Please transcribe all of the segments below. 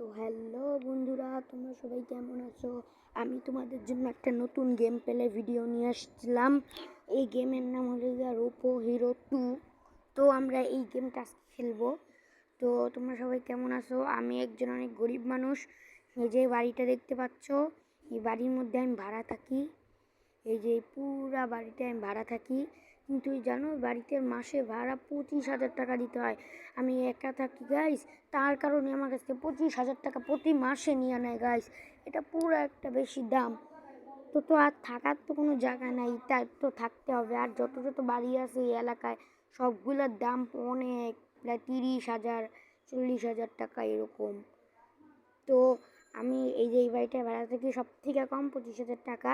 তো হ্যালো বন্ধুরা, তোমরা সবাই কেমন আছো? আমি তোমাদের জন্য একটা নতুন গেম পেলে ভিডিও নিয়ে আসছিলাম। এই গেমের নাম হলো গিয়ে রোপো হিরো টু তো আমরা এই গেমটা খেলব। তো তোমরা সবাই কেমন আছো? আমি একজন অনেক গরিব মানুষ। এই যে বাড়িটা দেখতে পাচ্ছ, এই বাড়ির মধ্যে আমি ভাড়া থাকি। এই যে পুরা বাড়িতে আমি ভাড়া থাকি। কিন্তু এই জানো, বাড়িতে মাসে ভাড়া পঁচিশ হাজার টাকা দিতে হয়। আমি একা থাকি গাইস তার কারণে আমার কাছে পঁচিশ হাজার টাকা প্রতি মাসে নিয়ে নেয় গাইস এটা পুরো একটা বেশি দাম। তো তো আর থাকার তো কোনো জায়গা নাই, তাই তো থাকতে হবে। আর যত যত বাড়ি আছে এই এলাকায় সবগুলোর দাম অনেক। প্রায় তিরিশ হাজার, চল্লিশ হাজার টাকা এরকম। তো, আমি এই যে এই বাড়িটা ভাড়া থেকে সব থেকে কম পঁচিশ হাজার টাকা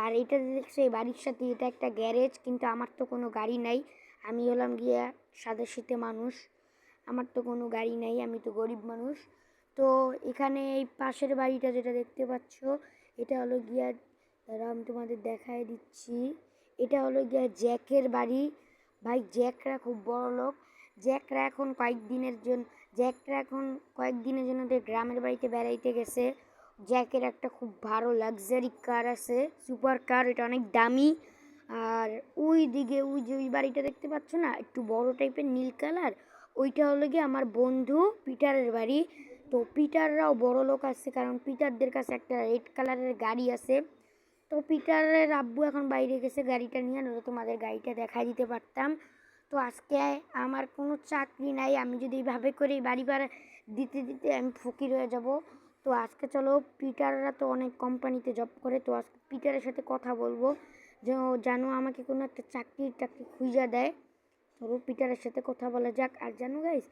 আর এটা দেখছ, এই বাড়ির সাথে এটা একটা গ্যারেজ, কিন্তু আমার তো কোনো গাড়ি নাই। আমি হলাম গিয়া সাদা শীতে মানুষ। আমার তো কোনো গাড়ি নাই, আমি তো গরিব মানুষ। তো এখানে এই পাশের বাড়িটা যেটা দেখতে পাচ্ছ, এটা হলো গিয়া দাঁড়া আমি তোমাদের দেখায় দিচ্ছি, এটা হলো গিয়া জ্যাকের বাড়ি। ভাই, জ্যাকরা খুব বড় লোক। জ্যাকরা এখন কয়েকদিনের জন্য জ্যাকরা এখন কয়েকদিনের জন্য গ্রামের বাড়িতে বেড়াইতে গেছে। জ্যাকের একটা খুব ভালো লাক্সারি কার আছে সুপার কার এটা অনেক দামি। আর ওই দিকে, ওই যে ওই বাড়িটা দেখতে পাচ্ছ না, একটু বড় টাইপের নীল কালার ওইটা হলো গিয়ে আমার বন্ধু পিটারের বাড়ি। তো পিটাররাও বড় লোক আছে, কারণ পিটারদের কাছে একটা রেড কালারের গাড়ি আছে। তো পিটারের আব্বু এখন বাইরে গেছে গাড়িটা নিয়ে নয়তো তোমাদের গাড়িটা দেখাই দিতে পারতাম। তো আজকে আমার কোনো চাকরি নাই, আমি যদি এইভাবে করে বাড়ি ভাড়া দিতে দিতে আমি ফকির হয়ে যাব। তো আজকে চলো পিটাররা তো অনেক কোম্পানিতে জব করে, তো আজকে পিটারের সাথে কথা বলব। যে জানো আমাকে কোনো একটা চাকরি টাকরি খুঁজা দেয়। চলো পিটারের সাথে কথা বলা যাক। আর জানো গাইস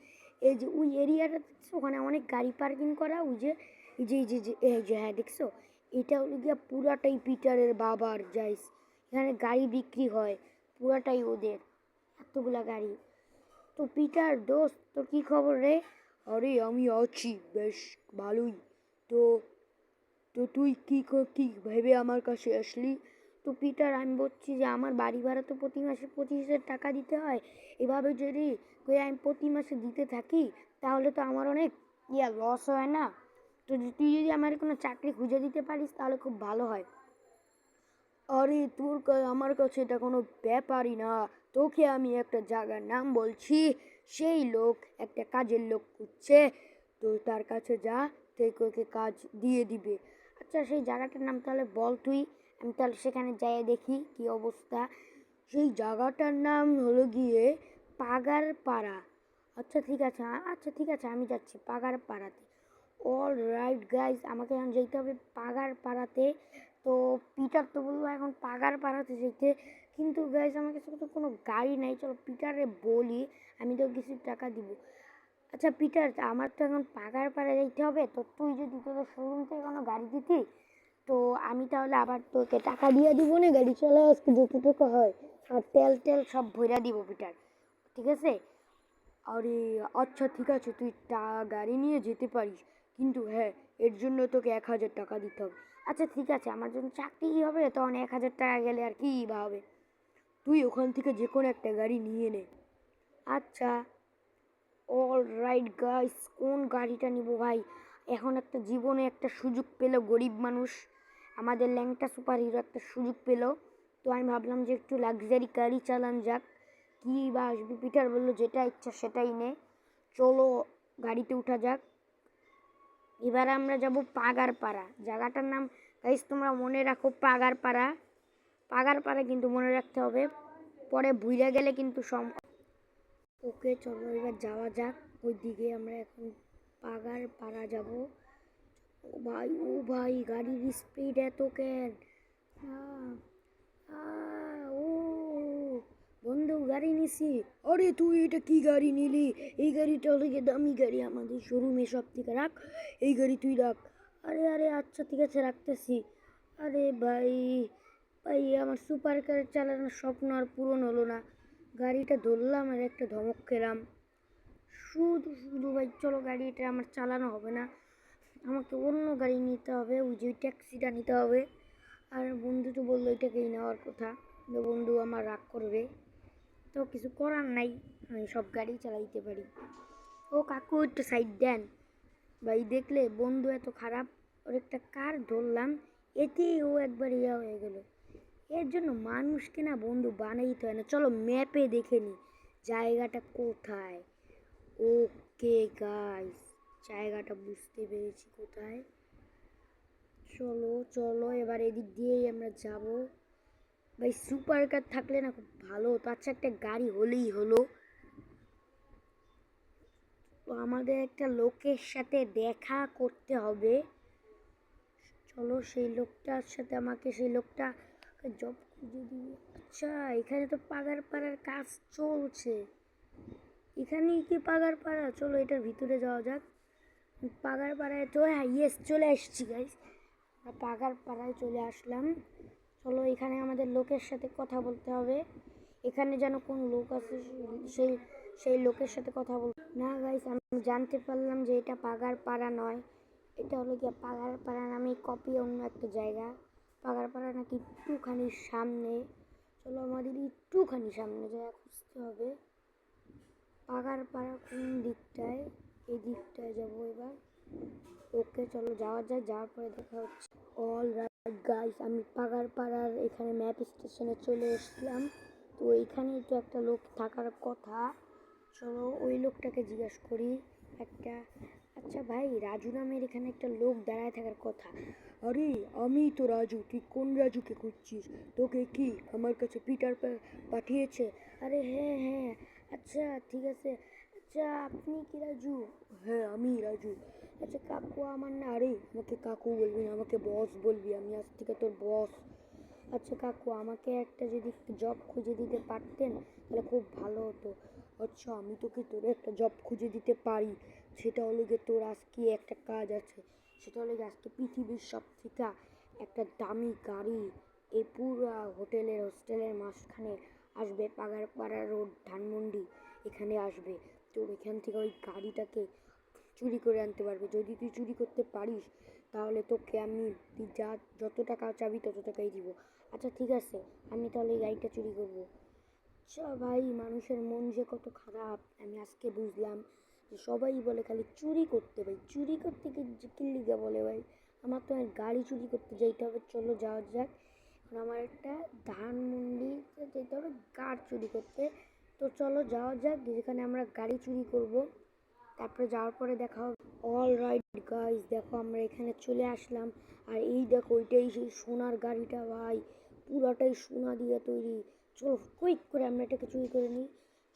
এই যে ওই এরিয়াটা দেখছ? ওখানে অনেক গাড়ি পার্কিং করা। ওই যে, এই যে এই যে যে, এই যে হ্যাঁ দেখছ? এটা হলো গিয়া পুরাটাই পিটারের বাবার যাইস এখানে গাড়ি বিক্রি হয়, পুরাটাই ওদের। এতগুলা গাড়ি। তো পিটার, দোস্ত, তোর কী খবর রে? আরে আমি আছি, বেশ, ভালোই। তো তো তুই কী ক- ভেবে আমার কাছে আসলি? তো পিটার, আমি বলছি যে আমার বাড়ি ভাড়া তো প্রতি মাসে পঁচিশ হাজার টাকা দিতে হয়। এভাবে যদি আমি প্রতি মাসে দিতে থাকি, তাহলে তো আমার অনেক ইয়া লস হয় না। তো তুই যদি আমার কোনো চাকরি খুঁজে দিতে পারিস, তাহলে খুব ভালো হয়। আরে তোর আমার কাছে এটা কোনো ব্যাপারই না। তোকে আমি একটা জায়গার নাম বলছি, সেই লোক একটা কাজের লোক খুঁজছে। তো তার কাছে যা তোকে কাজ দিয়ে দিবে। আচ্ছা সেই জায়গাটার নাম তাহলে বল তুই। আমি তাহলে সেখানে যাই দেখি কি অবস্থা। সেই জায়গাটার নাম হলো গিয়ে পাগার পাড়া আচ্ছা ঠিক আছে আচ্ছা ঠিক আছে, আমি যাচ্ছি পাগার পাড়াতে অল রাইট গাইজ আমাকে এখন যেতে হবে পাগার পাড়াতে তো পিটার তো বলল এখন পাগার পাড়াতে যেতে। কিন্তু গাইজ আমার কাছে তো কোনো গাড়ি নাই। চলো পিটারে বলি, আমি তো কিছু টাকা দিব। আচ্ছা পিটার আমার তো এখন পাগার পাড়া যাইতে হবে, তো তুই যদি তোদের শোরুম থেকে কোনো গাড়ি দিতি, তো আমি তাহলে আবার তোকে টাকা দিয়ে দিব না, গাড়ি চলে আসতে যতটুকু হয়। আর তেল টেল সব ভইরা দিব পিটার, ঠিক আছে? আরে আচ্ছা ঠিক আছে, তুই টা গাড়ি নিয়ে যেতে পারিস, কিন্তু হ্যাঁ এর জন্য তোকে এক হাজার টাকা দিতে হবে। আচ্ছা ঠিক আছে, আমার জন্য চাকরি কী হবে তখন এক হাজার টাকা গেলে আর কী বা হবে? তুই ওখান থেকে যে কোনো একটা গাড়ি নিয়ে নে। আচ্ছা। অল রাইট গাইস কোন গাড়িটা নিব ভাই? এখন একটা জীবনে একটা সুযোগ পেল গরিব মানুষ। আমাদের ল্যাংটা সুপার হিরো একটা সুযোগ পেল। তো আমি ভাবলাম যে একটু লাক্সারি গাড়ি চালান যাক। কী বা আসবে? পিটার বলল যেটা ইচ্ছা সেটাই নে। চলো গাড়িতে উঠা যাক। এবার আমরা যাব পাগার পাড়া জায়গাটার নাম গাইস তোমরা মনে রাখো পাগার পাড়া পাগার পাড়া কিন্তু মনে রাখতে হবে। পরে ভুইরা গেলে কিন্তু সম ওকে, চলো এবার যাওয়া যাক। ওই দিকে আমরা এখন পাগার পাড়া যাব। ও ভাই ও ভাই, গাড়ির স্পিড এত কেন? ও। বন্ধু, গাড়ি নিছি। আরে, তুই এটা কি গাড়ি নিলি? এই গাড়িটা হলো দামি গাড়ি, আমাদের শোরুমে সব থেকে রাখ। এই গাড়ি তুই রাখ। আরে আরে আচ্ছা ঠিক আছে, রাখতেছি। আরে ভাই ভাই, আমার সুপার কার চালানোর স্বপ্ন আর পূরণ হলো না। গাড়িটা ধরলাম আর একটা ধমক খেলাম। শুধু শুধু ভাই, চলো গাড়িটা আমার চালানো হবে না। আমাকে অন্য গাড়ি নিতে হবে, ওই যে ওই ট্যাক্সিটা নিতে হবে। আর বন্ধু তো বলল এটাকেই নেওয়ার কথা। বন্ধু আমার রাগ করবে। তো কিছু করার নাই, আমি সব গাড়ি চালাইতে পারি। ও কাকু, একটু সাইড দেন। ভাই, দেখলে বন্ধু এত খারাপ। ওর একটা কার ধরলাম, এতেই ও একবার ইয়া হয়ে গেল। এর জন্য মানুষকে না বন্ধু বানাইতে হয় না। চলো ম্যাপে দেখে নি জায়গাটা কোথায়। ওকে গাইস জায়গাটা বুঝতে পেরেছি কোথায়। চলো চলো, এবার এদিক দিয়েই আমরা যাব। ভাই সুপার কার থাকলে না খুব ভালো হতো। আচ্ছা একটা গাড়ি হলেই হলো। তো আমাদের একটা লোকের সাথে দেখা করতে হবে। চলো, সেই লোকটার সাথে আমাকে, সেই লোকটা জব খুঁজে আচ্ছা এখানে তো পাগার পাড়ার কাজ চলছে। এখানেই কি পাগার পাড়া? চলো এটার ভিতরে যাওয়া যাক। পাগার পাড়ায় তো হ্যাঁ ইয়েস চলে এসেছি গাইস পাগার পাড়ায় চলে আসলাম। চলো, এখানে আমাদের লোকের সাথে কথা বলতে হবে। এখানে যেন কোন লোক আছে, সেই সেই লোকের সাথে কথা বল না গাইস আমি জানতে পারলাম যে এটা পাগার পাড়া নয়। এটা হলো গিয়ে পাগার পাড়া নামে কপি অন্য একটা জায়গা। পাড়া নাকি একটুখানি সামনে। চলো আমাদের একটুখানি সামনে জায়গা খুঁজতে হবে। পাড়া কোন দিকটায়? এই দিকটায় যাব এবার। ওকে চলো যাওয়া যায় যাওয়ার পরে দেখা হচ্ছে। অল রাইট গাইস আমি পাগার পাড়ার এখানে ম্যাপ স্টেশনে চলে এসেছিলাম। তো এইখানেই তো একটা লোক থাকার কথা। চলো ওই লোকটাকে জিজ্ঞেস করি। একটা আচ্ছা ভাই, রাজু নামের এখানে একটা লোক দাঁড়ায় থাকার কথা। আরে, আমি তো রাজু তুই কোন রাজুকে খুঁজছিস? তোকে কি আমার কাছে পিটার পাঠিয়েছে? আরে হ্যাঁ হ্যাঁ আচ্ছা ঠিক আছে। আচ্ছা আপনি কি রাজু? হ্যাঁ আমি রাজু। আচ্ছা কাকু আমার না, আরে, আমাকে কাকু বলবি না, আমাকে বস বলবি, আমি আজ থেকে তোর বস আচ্ছা কাকু, আমাকে একটা যদি জব খুঁজে দিতে পারতেন, তাহলে খুব ভালো হতো। আচ্ছা আমি তোকে তোর একটা জব খুঁজে দিতে পারি, সেটা হলো গিয়ে তোর আজকে একটা কাজ আছে? সেটা হলো আজকে পৃথিবীর সব থেকে একটা দামি গাড়ি। এই পুরো হোটেলের, হোস্টেলের মাঝখানে আসবে পাগারপাড়া রোড, ধানমন্ডি। এখানে আসবে। তোর এখান থেকে ওই গাড়িটাকে চুরি করে আনতে পারবে। যদি তুই চুরি করতে পারিস, তাহলে তোকে আমি তুই যা, যত টাকা চাবি, তত টাকাই দিব। আচ্ছা ঠিক আছে। আমি তাহলে এই গাড়িটা চুরি করব। আচ্ছা ভাই, মানুষের মন যে কত খারাপ, আমি আজকে বুঝলাম। সবাই বলে খালি চুরি করতে ভাই, চুরি করতে কি কি লিগা বলে ভাই? আমার তো গাড়ি চুরি করতে যাইতে হবে, চলো যাওয়া যাক। এখন আমার একটা ধানমন্ডিতে যেতে হবে কার চুরি করতে। তো চলো যাওয়া যাক, যেখানে আমরা গাড়ি চুরি করব। তারপরে যাওয়ার পরে দেখা হবে। অল রাইট গাইস দেখো আমরা এখানে চলে আসলাম। আর এই দেখো ওইটাই সেই সোনার গাড়িটা ভাই। পুরোটাই সোনা দিয়ে তৈরি। চলো কুইক করে আমরা এটাকে চুরি করে নিই।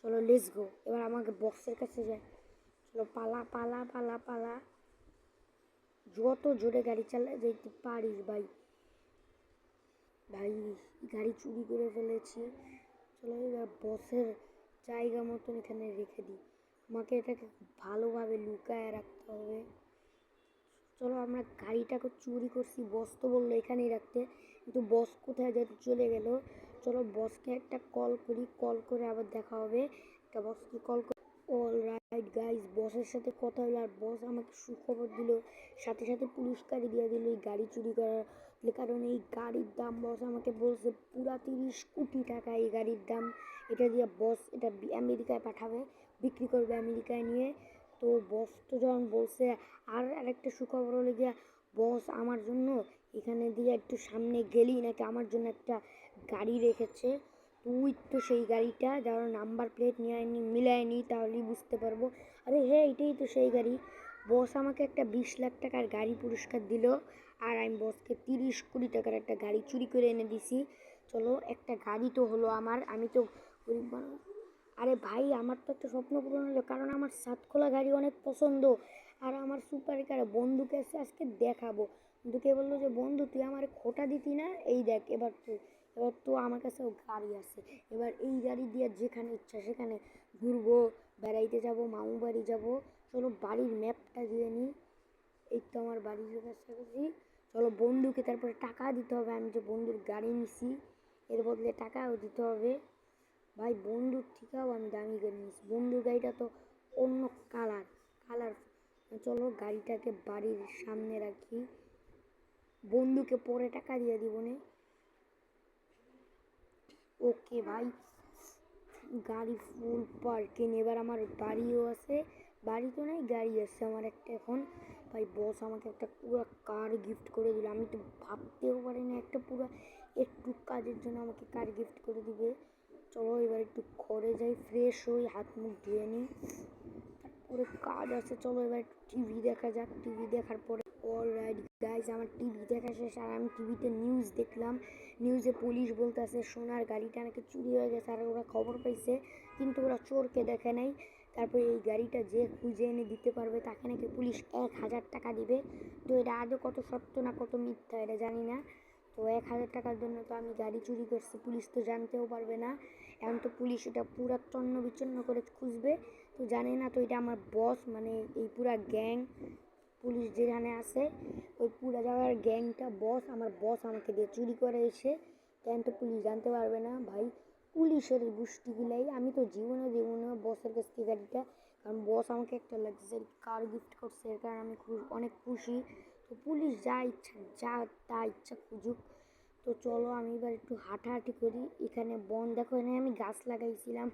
চলো লেস গো এবার আমাকে বক্সের কাছে যাই। পালা পালা পালা পালা। যত জোরে গাড়ি চালা যেতে পারিস ভাই। ভাই, গাড়ি চুরি করে ফেলেছি। চলো এবার বসের জায়গা মতন এখানে রেখে দিই। আমাকে এটাকে ভালোভাবে লুকায় রাখতে হবে। চলো আমরা গাড়িটাকে চুরি করছি বস তো বলল এখানেই রাখতে। কিন্তু বস কোথায় যেতে চলে গেল? চলো বসকে একটা কল করি। কল করে আবার দেখা হবে। একটা বসকে কল অল রাইট গাইস বসের সাথে কথা হলো আর বস আমাকে সুখবর দিল। সাথে সাথে পুরস্কারই দিয়ে দিল এই গাড়ি চুরি করার কারণ। এই গাড়ির দাম বস আমাকে বলছে পুরা তিরিশ কোটি টাকা এই গাড়ির দাম। এটা দিয়ে বস এটা আমেরিকায় পাঠাবে, বিক্রি করবে আমেরিকায় নিয়ে। তো বস তো যখন বলছে, আর আরেকটা সুখবর হলো গিয়া বস আমার জন্য এখানে দিয়ে একটু সামনে গেলেই নাকি আমার জন্য একটা গাড়ি রেখেছে। তুই তো সেই গাড়িটা, যার নাম্বার প্লেট নিয়ে আনি মিলায় নি তাহলেই বুঝতে পারব। আরে হ্যাঁ এটাই তো সেই গাড়ি। বস আমাকে একটা বিশ লাখ টাকার গাড়ি পুরস্কার দিল, আর আমি বসকে তিরিশ কোটি টাকার একটা গাড়ি চুরি করে এনে দিছি। চলো, একটা গাড়ি তো হলো আমার, আমি তো গরিব আরে ভাই, আমার তো একটা স্বপ্ন পূরণ হলো, কারণ আমার সাতখোলা গাড়ি অনেক পছন্দ। আর আমার সুপার কার বন্ধুকে এসে আজকে দেখাবো। বন্ধুকে বলল যে, বন্ধু, তুই আমার খোটা দিতি না? এই দেখ, এবার তুই এবার তো আমার কাছেও গাড়ি আছে। এবার এই গাড়ি দিয়ে যেখানে ইচ্ছা সেখানে ঘুরবো, বেড়াইতে যাব, মামু বাড়ি যাব। চলো বাড়ির ম্যাপটা দিয়ে নিই। এই তো আমার বাড়ির কাছাকাছি। চলো বন্ধুকে তারপরে টাকা দিতে হবে। আমি যে বন্ধুর গাড়ি নিছি, এর বদলে টাকাও দিতে হবে। ভাই, বন্ধুর থেকেও আমি দামি গাড়ি নিয়েছি বন্ধুর গাড়িটা তো অন্য কালার কালার চলো গাড়িটাকে বাড়ির সামনে রাখি। বন্ধুকে পরে টাকা দিয়ে দিব নে। ওকে ভাই। গাড়ি ফুল পার্কিং এবার আমার বাড়িও আছে। বাড়ি তো নাই, গাড়ি আছে আমার একটা এখন। ভাই বস আমাকে একটা পুরো কার গিফট করে দিল। আমি তো ভাবতেও পারি না একটা পুরো একটু কাজের জন্য আমাকে কার গিফট করে দিবে। চলো এবার একটু ঘরে যাই ফ্রেশ হই, হাত মুখ ধুয়ে নিই। তারপরে কাজ আছে। চলো এবার টিভি দেখা যাক। টিভি দেখার পরে অলরাইট গাইজ আমার টিভি দেখা শেষ আর আমি টিভিতে নিউজ দেখলাম। নিউজে পুলিশ বলতেছে, সোনার গাড়িটা নাকি চুরি হয়ে গেছে আর ওরা খবর পাইছে, কিন্তু ওরা চোরকে দেখে নাই। তারপরে এই গাড়িটা যে খুঁজে এনে দিতে পারবে, তাকে নাকি পুলিশ এক হাজার টাকা দিবে। তো এটা আদৌ কত সত্য না কত মিথ্যা এটা জানি না। তো এক হাজার টাকার জন্য তো আমি গাড়ি চুরি করছি পুলিশ তো জানতেও পারবে না। এখন তো পুলিশ এটা পুরা তন্ন বিচ্ছন্ন করে খুঁজবে। তো জানি না তো এটা আমার বস মানে এই পুরা গ্যাং পুলিশ যেখানে আছে, ওই পুরা জায়গার গ্যাংটা বস আমার বস আমাকে দিয়ে চুরি করে এসে তখন তো পুলিশ জানতে পারবে না, ভাই। পুলিশের গোষ্ঠীগুলাই, আমি তো জীবনে দেবো না বসের কাছ থেকে গাড়িটা, কারণ বস আমাকে একটা লাক্সারি কার গিফট করছে, এর কারণে আমি অনেক খুশি। তো পুলিশ যা ইচ্ছা, যা তা ইচ্ছা খুঁজুক। তো চলো আমি এবার একটু হাঁটাহাঁটি করি, এখানে বন, দেখো এখানে আমি গাছ লাগাইছিলাম।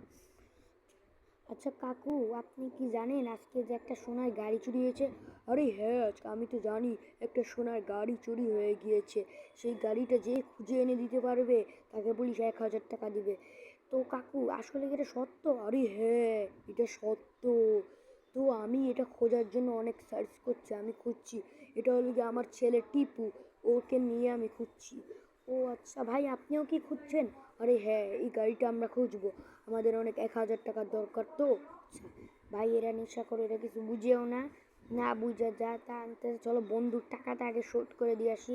আচ্ছা কাকু, আপনি কি জানেন আজকে যে একটা সোনার গাড়ি চুরি হয়েছে? আরে হ্যাঁ আজকে আমি তো জানি একটা সোনার গাড়ি চুরি হয়ে গিয়েছে। সেই গাড়িটা যে খুঁজে এনে দিতে পারবে, তাকে পুলিশ এক হাজার টাকা দিবে। তো কাকু, আসলে কি এটা সত্য? আরে হ্যাঁ এটা সত্য। তো আমি এটা খোঁজার জন্য অনেক সার্চ করছি, আমি খুঁজছি। এটা হলো গিয়ে আমার ছেলে টিপু, ওকে নিয়ে আমি খুঁজছি। ও আচ্ছা ভাই আপনিও কি খুঁজছেন? আরে হ্যাঁ এই গাড়িটা আমরা খুঁজবো। আমাদের অনেক এক হাজার টাকার দরকার তো। আচ্ছা ভাই এরা নেশা করে, এরা কিছু বুঝেও না। না বুঝে যা তা আনতে চলো বন্ধুর টাকাটা আগে শোধ করে দিয়ে আসি।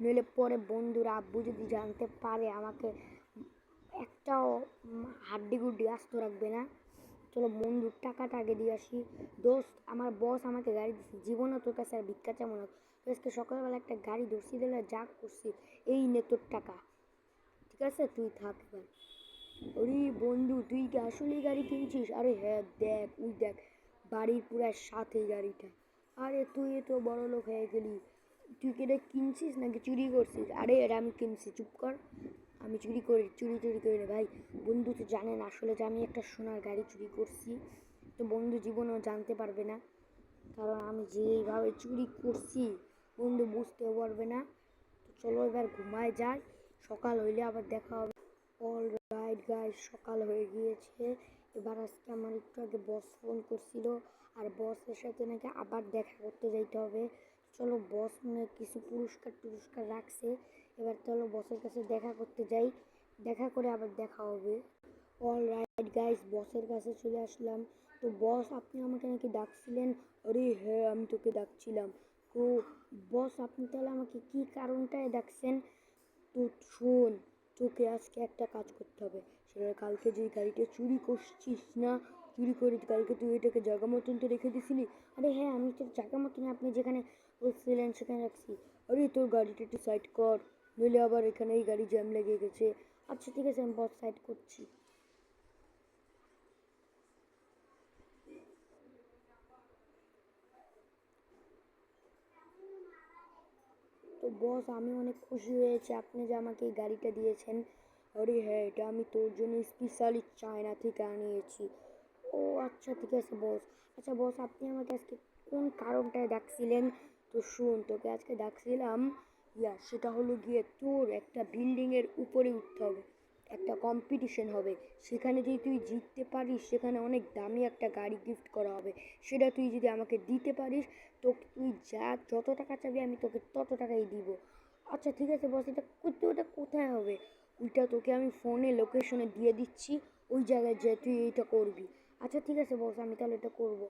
নইলে পরে বন্ধুর আব্বু যদি জানতে পারে আমাকে, একটাও হাড্ডি গুড্ডি আস্ত রাখবে না। চলো বন্ধুর টাকাটা আগে দিয়ে আসি। দোস্ত, আমার বস আমাকে গাড়ি দিচ্ছে জীবনও তোর কাছে আর ভিক্ষা চামন তো আজকে সকালবেলা একটা গাড়ি ধরছি দিলে যা করছি, এই নে তোর টাকা। ঠিক আছে? তুই থাক এবার। আরে বন্ধু, তুই কি আসলেই গাড়ি কিনছিস? আরে হ্যাঁ দেখ, ওই দেখ, বাড়ির পুরা সাথে গাড়িটা। আরে তুই তো বড় লোক হয়ে গেলি। তুই কি এটা কিনছিস নাকি চুরি করছিস? আরে এটা আমি কিনছি, চুপ কর। আমি চুরি করি, চুরি চুরি করি না, ভাই। বন্ধু তো জানেন আসলে যে আমি একটা সোনার গাড়ি চুরি করছি, তো বন্ধু জীবনেও জানতে পারবে না। কারণ আমি যেইভাবে চুরি করছি বন্ধু বুঝতেও পারবে না। তো চলো এবার ঘুমায় যাই। সকাল হইলে আবার দেখা হবে। অল রাইট গাই সকাল হয়ে গিয়েছে। এবার আজকে আমার একটু আগে বস ফোন করছিল। আর বসের সাথে নাকি আবার দেখা করতে যাইতে হবে। চলো বস মনে কিছু পুরস্কার টুরস্কার রাখছে। এবার চলো বসের কাছে দেখা করতে যাই। দেখা করে আবার দেখা হবে। অল রাইট গাইস বসের কাছে চলে আসলাম। তো বস আপনি আমাকে নাকি ডাকছিলেন? আরে হ্যাঁ আমি তোকে ডাকছিলাম। তো বস আপনি তাহলে আমাকে কি কারণটায় দেখছেন? তো শোন, তোকে আজকে একটা কাজ করতে হবে। সেটা কালকে যে গাড়িটা চুরি করছিস না, চুরি করে কালকে তুই এটাকে জায়গা মতন তো রেখে দিছিলি? আরে হ্যাঁ আমি তো জায়গা মতন আপনি যেখানে বলছিলেন সেখানে রাখছি। আরে তোর গাড়িটা একটু সাইড কর, নইলে আবার এখানে এই গাড়ি জ্যাম লেগে গেছে। আচ্ছা ঠিক আছে, আমি বস সাইড করছি। তো বস, আমি অনেক খুশি হয়েছি। আপনি যে আমাকে এই গাড়িটা দিয়েছেন, আরে হ্যাঁ এটা আমি তোর জন্য স্পেশালি চায়না থেকে আনিয়েছি। ও আচ্ছা ঠিক আছে বস। আচ্ছা বস, আপনি আমাকে আজকে কোন কারণটায় ডাকছিলেন? তো শুন, তোকে আজকে ডাকছিলাম, ইয়া, সেটা হলো গিয়ে তোর একটা বিল্ডিংয়ের উপরে উঠতে হবে। একটা কম্পিটিশন হবে। সেখানে যদি তুই জিততে পারিস, সেখানে অনেক দামি একটা গাড়ি গিফট করা হবে। সেটা তুই যদি আমাকে দিতে পারিস, তো তুই যা, যত টাকা চাবি আমি তোকে তত টাকাই দিব। আচ্ছা ঠিক আছে বস এটা করতে ওটা কোথায় হবে? ওইটা তোকে আমি ফোনে লোকেশনে দিয়ে দিচ্ছি। ওই জায়গায় যে তুই এইটা করবি। আচ্ছা ঠিক আছে বস আমি তাহলে এটা করব।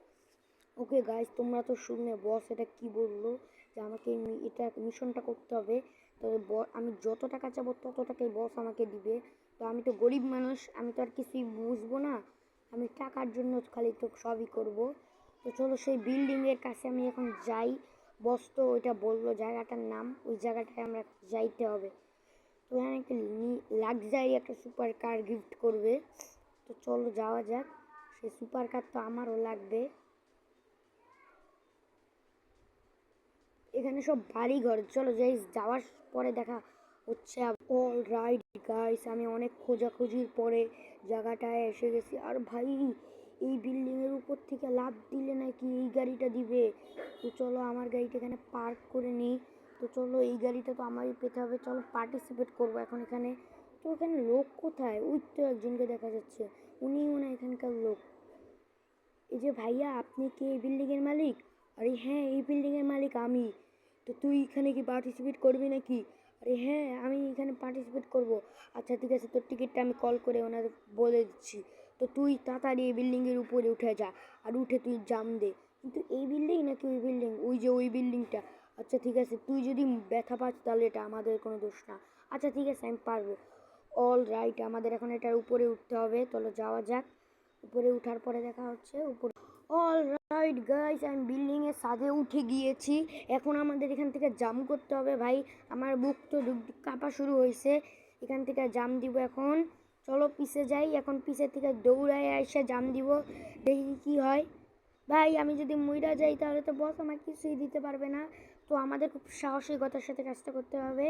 ওকে গাইজ তোমরা তো শুনে বস এটা কি বলল? যে আমাকে এটা মিশনটা করতে হবে। তবে আমি যত টাকা চাবো তত টাকাই বস আমাকে দিবে। তো আমি তো গরিব মানুষ, আমি তো আর কিছুই বুঝব না। আমি টাকার জন্য খালি তো সবই করব। তো চলো সেই বিল্ডিংয়ের কাছে আমি এখন যাই। বস তো ওইটা বলল জায়গাটার নাম, ওই জায়গাটায় আমরা যাইতে হবে। তো এখানে একটা লাক্সারি একটা সুপার কার গিফট করবে। তো চলো যাওয়া যাক। সেই সুপার কার তো আমারও লাগবে। এখানে সব বাড়ি ঘর। চলো যাই, যাওয়ার পরে দেখা হচ্ছে অল রাইট গাইস আমি অনেক খোঁজাখুঁজির পরে জায়গাটায় এসে গেছি। আর ভাই, এই বিল্ডিংয়ের উপর থেকে লাভ দিলে নাকি এই গাড়িটা দিবে? তো চলো আমার গাড়িটা এখানে পার্ক করে নিই। তো চলো, এই গাড়িটা তো আমারই পেতে হবে। চলো পার্টিসিপেট করব এখন এখানে। তো এখানে লোক কোথায়? ওই তো একজনকে দেখা যাচ্ছে। উনি মনে এখানকার লোক। এই যে ভাইয়া, আপনি কি এই বিল্ডিংয়ের মালিক? আরে হ্যাঁ এই বিল্ডিংয়ের মালিক আমি। তো তুই এখানে কি পার্টিসিপেট করবি নাকি? আরে হ্যাঁ আমি এখানে পার্টিসিপেট করব। আচ্ছা ঠিক আছে, তোর টিকিটটা আমি কল করে ওনাদের বলে দিচ্ছি। তো তুই তাড়াতাড়ি এই বিল্ডিংয়ের উপরে উঠে যা আর উঠে তুই জাম দে। কিন্তু এই বিল্ডিং নাকি ওই বিল্ডিং ওই যে ওই বিল্ডিংটা আচ্ছা ঠিক আছে, তুই যদি ব্যথা পাস তাহলে এটা আমাদের কোনো দোষ না। আচ্ছা ঠিক আছে, আমি পারব। অল রাইট আমাদের এখন এটার উপরে উঠতে হবে। চলো, যাওয়া যাক। উপরে উঠার পরে দেখা হচ্ছে, উপরে অল রাইট গাইস আমি বিল্ডিংয়ের ছাদে উঠে গিয়েছি। এখন আমাদের এখান থেকে জাম করতে হবে, ভাই। আমার বুক তো কাঁপা শুরু হয়েছে। এখান থেকে জাম দিব এখন। চলো পিছে যাই। এখন পিছে থেকে দৌড়ায় এসে জাম দিব। দেখি কি হয়। ভাই, আমি যদি মইরা যাই, তাহলে তো বস আমাকে কিছুই দিতে পারবে না। তো আমাদের খুব সাহসিকতার সাথে কাজটা করতে হবে।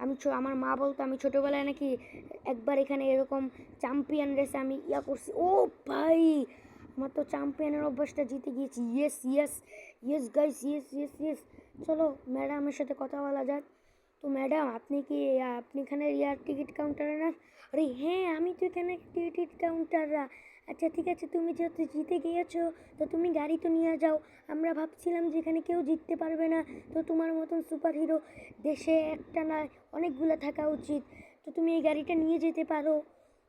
আমি আমার মা বলতো, আমি ছোটোবেলায় নাকি একবার এখানে এরকম চ্যাম্পিয়ন রেসে আমি ইয়া করছি। ও ভাই! তো চ্যাম্পিয়নের অভ্যাসটা জিতে গিয়েছি। Yes yes yes guys yes yes yes চলো, ম্যাডামের সাথে কথা বলা যাক। তো ম্যাডাম, আপনি কি, আপনি এখানে ইয়ার টিকিট কাউন্টারে না? আরে হ্যাঁ আমি তো এখানে টিকিট কাউন্টাররা আচ্ছা ঠিক আছে, তুমি যেহেতু জিতে গিয়েছো, তো তুমি গাড়ি তো নিয়ে যাও। আমরা ভাবছিলাম যে এখানে কেউ জিততে পারবে না। তো তোমার মতন সুপার হিরো দেশে একটা না, অনেকগুলো থাকা উচিত। তো তুমি এই গাড়িটা নিয়ে যেতে পারো।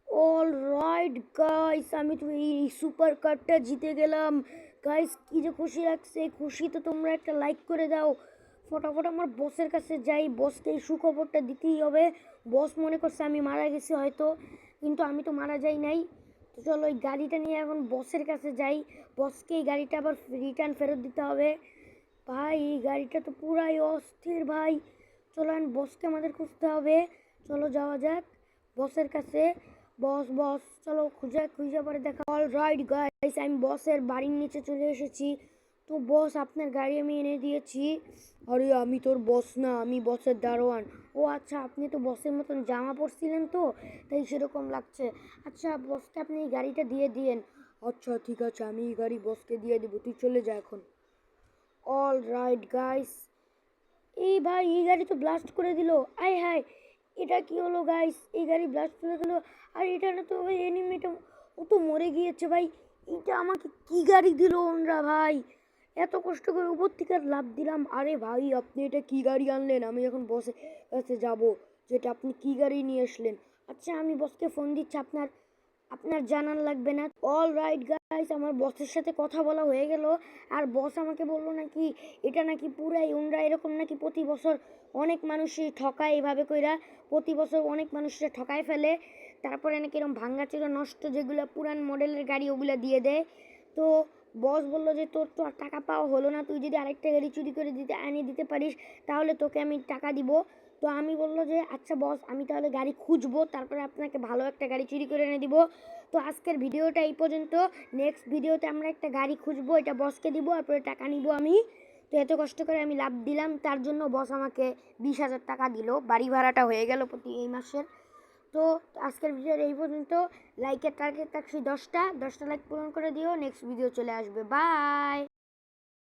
অল রাইট গাইস আমি তো এই সুপার কারটা জিতে গেলাম। গাইস কি যে খুশি লাগছে। খুশি তো তোমরা একটা লাইক করে দাও। ফটাফট আমার বসের কাছে যাই। বসকে এই সুখবরটা দিতেই হবে। বস মনে করছে আমি মারা গেছি হয়তো, কিন্তু আমি তো মারা যাই নাই। তো চলো ওই গাড়িটা নিয়ে এখন বসের কাছে যাই। বসকে এই গাড়িটা আবার রিটার্ন ফেরত দিতে হবে। ভাই, এই গাড়িটা তো পুরাই অস্থির ভাই। চলো বসকে আমাদের খুঁজতে হবে। চলো যাওয়া যাক বসের কাছে। বস বস চলো খুঁজে খুঁজে পরে দেখা। অল রাইট গাইস আমি বসের বাড়ির নিচে চলে এসেছি। তো বস আপনার গাড়ি আমি এনে দিয়েছি। আরে, আমি তোর বস না, আমি বসের দারোয়ান। ও আচ্ছা আপনি তো বসের মতন জামা পরছিলেন তো, তাই সেরকম লাগছে। আচ্ছা বসকে আপনি এই গাড়িটা দিয়ে দিয়েন। আচ্ছা ঠিক আছে, আমি এই গাড়ি বসকে দিয়ে দেবো, তুই চলে যা এখন। অল রাইট গাইস এই ভাই, এই গাড়ি তো ব্লাস্ট করে দিল। আয় হায় এটা কি হলো গাইস এই গাড়ি ব্লাস্ট হয়ে গেলো আর এটা না তো ভাই এনিমিটা ও তো মরে গিয়েছে, ভাই। এটা আমাকে কি গাড়ি দিল ওনরা, ভাই? এত কষ্ট করে উপর থেকে লাভ দিলাম। আরে ভাই, আপনি এটা কি গাড়ি আনলেন? আমি এখন বসে কাছে যাব। যেটা আপনি কি গাড়ি নিয়ে আসলেন? আচ্ছা আমি বসকে ফোন দিচ্ছি আপনার। আপনার জানান লাগবে না। অল রাইট গাইস আমার বসের সাথে কথা বলা হয়ে গেল। আর বস আমাকে বলল নাকি, এটা নাকি পুরাই উনরা এরকম নাকি প্রতি বছর অনেক মানুষই ঠকায় এভাবে কইরা। প্রতি বছর অনেক মানুষরা ঠকায় ফেলে। তারপরে নাকি এরকম ভাঙ্গা চিরা নষ্ট যেগুলো পুরান মডেলের গাড়ি ওগুলো দিয়ে দেয়। তো বস বলল যে, তোর তো আর টাকা পাওয়া হলো না। তুই যদি আরেকটা গাড়ি চুরি করে দিতে এনে দিতে পারিস, তাহলে তোকে আমি টাকা দিব। তো আমি বলল যে আচ্ছা বস, আমি তাহলে গাড়ি খুঁজবো, তারপরে আপনাকে ভালো একটা গাড়ি চুরি করে এনে দিব। তো আজকের ভিডিওটা এই পর্যন্ত। নেক্সট ভিডিওতে আমরা একটা গাড়ি খুঁজবো, এটা বসকে দিব, তারপরে টাকা নিব আমি। তো এত কষ্ট করে আমি লাভ দিলাম, তার জন্য বস আমাকে বিশ হাজার টাকা দিল। বাড়ি ভাড়াটা হয়ে গেল প্রতি এই মাসের। তো আজকের ভিডিওর এই পর্যন্ত। লাইকের টার্গেট থাকছি দশটা। দশটা লাইক পূরণ করে দিও। নেক্সট ভিডিও চলে আসবে। বাই